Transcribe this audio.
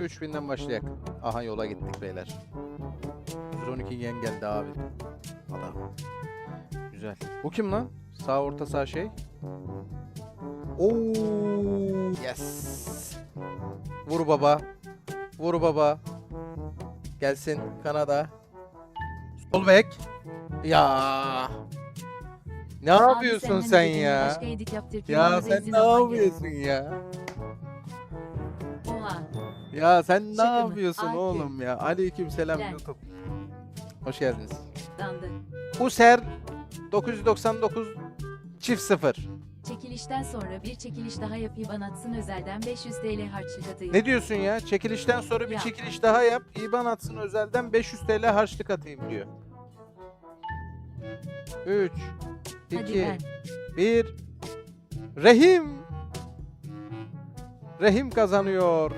3000'den başlayak. Aha yola gittik beyler. 112 yen geldi abi. Adam. Güzel. Bu kim lan? Sağ orta sağ şey. Oo. Yes. Vur baba. Vur baba. Gelsin Kanada. Sol bek. Ya. Ne Abi yapıyorsun sen dediğini ya? Ya sen ne yapıyorsun ya? Ya sen ne Şaka mı? yapıyorsun Akif. oğlum ya? Aleyküm selam Lan. YouTube. Hoş geldiniz. Dandı. User 999 çift 0. Çekilişten sonra bir çekiliş daha yap IBAN atsın özelden 500 TL harçlık atayım. Ne diyorsun ya? Çekilişten sonra bir Ya. çekiliş daha yap. İban atsın özelden 500 TL harçlık atayım diyor. 3 Hadi 2 ben. 1 Rahim Rahim kazanıyor.